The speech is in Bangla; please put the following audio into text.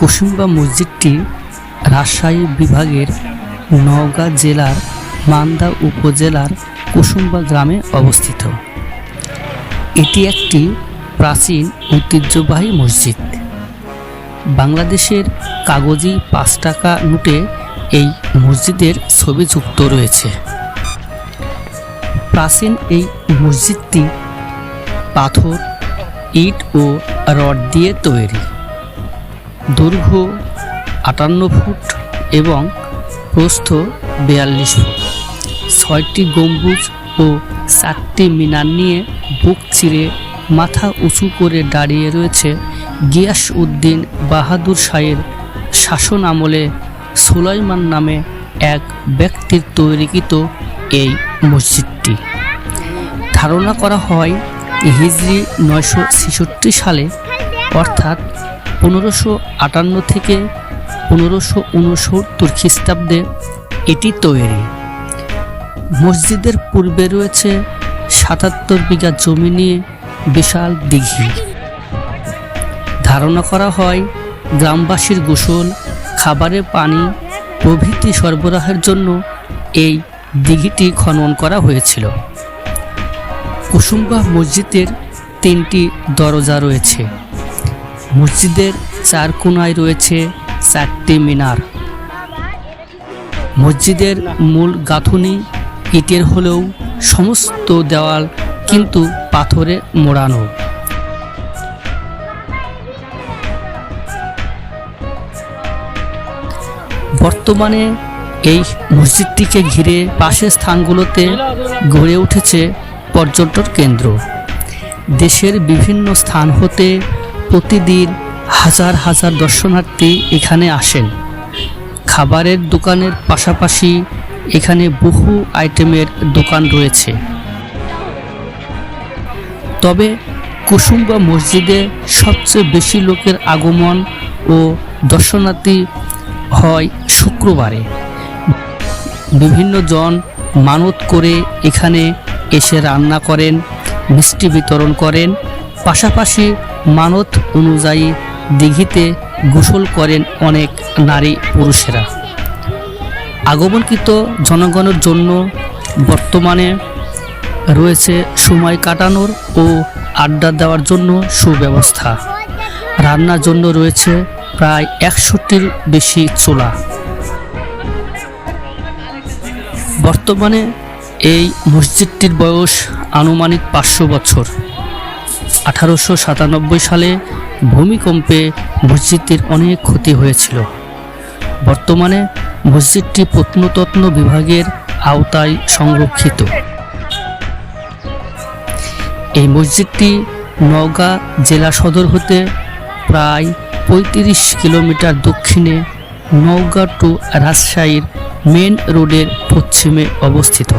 কুসুম্বা মসজিদটি রাজশাহী বিভাগের নওগাঁ জেলার মান্দা উপজেলার কুসুম্বা গ্রামে অবস্থিত। এটি একটি প্রাচীন ঐতিহ্যবাহী মসজিদ। বাংলাদেশের কাগজি পাঁচ টাকা নোটে এই মসজিদের ছবি যুক্ত রয়েছে। প্রাচীন এই মসজিদটি পাথর, ইট ও রড দিয়ে তৈরি। দৈর্ঘ্য আটান্ন ফুট এবং প্রস্থ বিয়াল্লিশ ফুট। ছয়টি গম্বুজ ও চারটি মিনার নিয়ে বুক চিরে মাথা উঁচু করে দাঁড়িয়ে রয়েছে গিয়াস উদ্দিন বাহাদুর শাহের শাসন আমলে সুলাইমান নামে এক ব্যক্তির তৈরিকৃত এই মসজিদটি। ধারণা করা হয় হিজরি নয়শো সালে অর্থাৎ পনেরোশো আটান্ন থেকে পনেরোশো উনসত্তর খ্রিস্টাব্দে এটি তৈরি। মসজিদের পূর্বে রয়েছে সাতাত্তর বিঘা জমি নিয়ে বিশাল দিঘি। ধারণা করা হয়, গ্রামবাসীর গোসল, খাবারের পানি, প্রভৃতি সরবরাহের জন্য এই দিঘিটি খনন করা হয়েছিল। কুসুম্বা মসজিদের তিনটি দরজা রয়েছে। মসজিদের চার কোনায় রয়েছে চারটি মিনার। মসজিদের মূল গাঁথুনি, ইটের হলেও সমস্ত দেওয়াল কিন্তু পাথরে মোড়ানো। বর্তমানে এই মসজিদটিকে ঘিরে পাশের স্থানগুলোতে গড়ে উঠেছে পর্যটন কেন্দ্র। দেশের বিভিন্ন স্থান হতে প্রতিদিন হাজার হাজার দর্শনার্থী এখানে আসেন। খাবারের দোকানের পাশাপাশি এখানে বহু আইটেমের দোকান রয়েছে। তবে কুসুম্বা মসজিদে সবচেয়ে বেশি লোকের আগমন ও দর্শনার্থী হয় শুক্রবারে। বিভিন্ন জন মানত করে এখানে এসে রান্না করেন, মিষ্টি বিতরণ করেন। পাশাপাশি মানত অনুযায়ী দিঘিতে গোসল করেন অনেক নারী পুরুষেরা। আগমনকৃত জনগণের জন্য বর্তমানে রয়েছে সময় কাটানোর ও আড্ডা দেওয়ার জন্য সুব্যবস্থা। রান্নার জন্য রয়েছে প্রায় একশোটির বেশি চোলা। বর্তমানে এই মসজিদটির বয়স আনুমানিক পাঁচশো বছর। আঠারোশো সাতানব্বই সালে ভূমিকম্পে মসজিদটির অনেক ক্ষতি হয়েছিল। বর্তমানে মসজিদটি প্রত্নতত্ত্ব বিভাগের আওতায় সংরক্ষিত। এই মসজিদটি নওগাঁ জেলা সদর হতে প্রায় পঁয়ত্রিশ কিলোমিটার দক্ষিণে নওগাঁ টু রাজশাহীর মেন রোডের পশ্চিমে অবস্থিত।